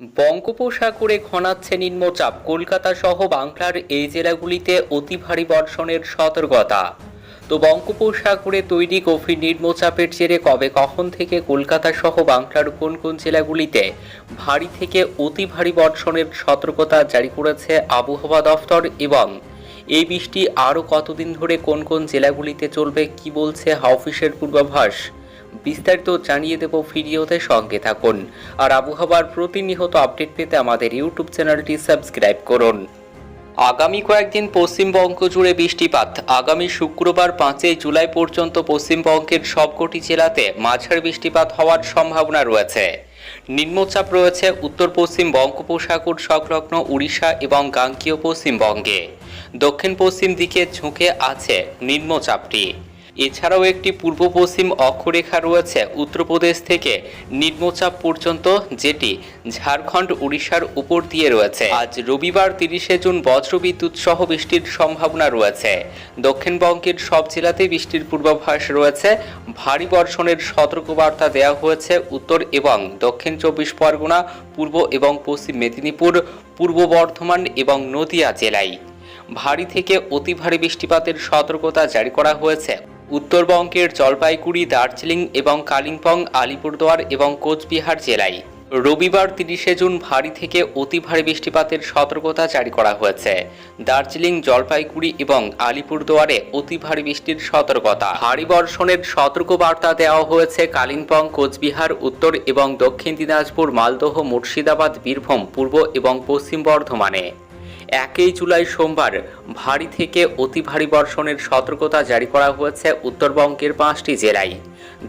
বঙ্গোপসাগরে ঘনাচ্ছে নিম্নচাপ। কলকাতা সহ বাংলার এই জেলাগুলিতে অতি ভারী বর্ষণের সতর্কতা। তো বঙ্গোপসাগরে তৈরি গভীর নিম্নচাপের জেরে কবে কখন থেকে কলকাতা সহ বাংলার কোন কোন জেলাগুলিতে ভারী থেকে অতি ভারী বর্ষণের সতর্কতা জারি করেছে আবহাওয়া দফতর এবং এই বৃষ্টি আরও কতদিন ধরে কোন কোন জেলাগুলিতে চলবে কি বলছে হাওফিসের পূর্বাভাস? বিস্তারিত জানিয়ে দেব ভিডিওতে সঙ্গে থাকুন। আর আবহাওয়ার প্রতিনিয়ত আপডেট পেতে আমাদের ইউটিউব চ্যানেলটি সাবস্ক্রাইব করুন। আগামী কয়েকদিন পশ্চিমবঙ্গ জুড়ে বৃষ্টিপাত। আগামী শুক্রবার পাঁচই জুলাই পর্যন্ত পশ্চিমবঙ্গের সবকটি জেলাতে মাঝারি বৃষ্টিপাত হওয়ার সম্ভাবনা রয়েছে। নিম্নচাপ রয়েছে উত্তর পশ্চিম বঙ্গোপসাগর সংলগ্ন উড়িষ্যা এবং গাঙ্গীয় পশ্চিমবঙ্গে। দক্ষিণ পশ্চিম দিকে ঝুঁকে আছে নিম্নচাপটি। এছাড়াও একটি পূর্ব পশ্চিম অক্ষরেখা রয়েছে উত্তরপ্রদেশ থেকে নিম্নচাপ পর্যন্ত, যেটি ঝাড়খণ্ড, উড়িষ্যার উপর দিয়ে রয়েছে। আজ রবিবার তিরিশে জুন বজ্রবিদ্যুৎ সহ বৃষ্টির সম্ভাবনা রয়েছে। দক্ষিণবঙ্গের সব জেলাতে বৃষ্টির পূর্বাভাস রয়েছে। ভারী বর্ষণের সতর্কবার্তা দেওয়া হয়েছে উত্তর এবং দক্ষিণ চব্বিশ পরগনা, পূর্ব এবং পশ্চিম মেদিনীপুর, পূর্ব বর্ধমান এবং নদিয়া জেলায়। ভারী থেকে অতি ভারী বৃষ্টিপাতের সতর্কতা জারি করা হয়েছে। উত্তরবঙ্গের জলপাইগুড়ি, দার্জিলিং এবং কালিম্পং, আলিপুরদুয়ার এবং কোচবিহার জেলায় রবিবার তিরিশে জুন ভারী থেকে অতি ভারী বৃষ্টিপাতের সতর্কতা জারি করা হয়েছে। দার্জিলিং, জলপাইগুড়ি এবং আলিপুরদুয়ারে অতি ভারী বৃষ্টির সতর্কতা। ভারী বর্ষণের সতর্কবার্তা দেওয়া হয়েছে কালিম্পং, কোচবিহার, উত্তর এবং দক্ষিণ দিনাজপুর, মালদহ, মুর্শিদাবাদ, বীরভূম, পূর্ব এবং পশ্চিম বর্ধমানে। একই জুলাই সোমবার ভারী থেকে অতি ভারী বর্ষণের সতর্কতা জারি করা হয়েছে উত্তরবঙ্গের পাঁচটি জেলায়।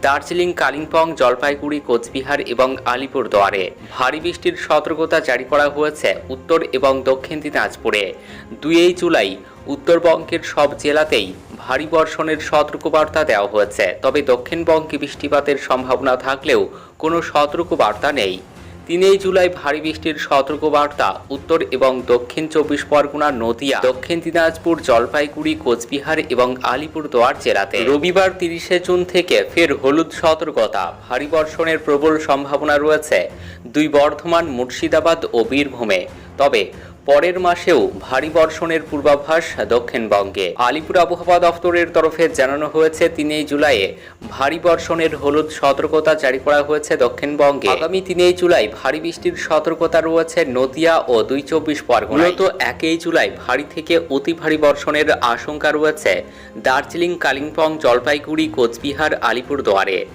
দার্জিলিং, কালিম্পং, জলপাইগুড়ি, কোচবিহার এবং আলিপুরদুয়ারে ভারী বৃষ্টির সতর্কতা জারি করা হয়েছে উত্তর এবং দক্ষিণ দিনাজপুরে। দুই জুলাই উত্তরবঙ্গের সব জেলাতেই ভারী বর্ষণের সতর্কবার্তা দেওয়া হয়েছে। তবে দক্ষিণবঙ্গে বৃষ্টিপাতের সম্ভাবনা থাকলেও কোনো সতর্কবার্তা নেই। তিনই জুলাই ভারী বৃষ্টির সতর্কবার্তা। উত্তর এবং দক্ষিণ চব্বিশ পরগনা, নদিয়া, দক্ষিণ দিনাজপুর, জলপাইগুড়ি, কোচবিহার এবং আলিপুরদুয়ার জেলাতে। রবিবার তিরিশে জুন থেকে ফের হলুদ সতর্কতা। ভারী বর্ষণের প্রবল সম্ভাবনা রয়েছে দুই বর্ধমান, মুর্শিদাবাদ ও বীরভূমে। তবে পরের মাসেও ভারী বর্ষণের পূর্বাভাস দক্ষিণবঙ্গে। আলিপুর আবহাওয়া দফতরের তরফে জানানো হয়েছে, তিনই জুলাইয়ে ভারী বর্ষণের হলুদ সতর্কতা জারি করা হয়েছে দক্ষিণবঙ্গে। আগামী তিনই জুলাই ভারী বৃষ্টির সতর্কতা রয়েছে নদিয়া ও দুই চব্বিশ পরগনা মূলত একই জুলাই ভারী থেকে অতি ভারী বর্ষণের আশঙ্কা রয়েছে দার্জিলিং, কালিম্পং, জলপাইগুড়ি, কোচবিহার, আলিপুরদুয়ারে।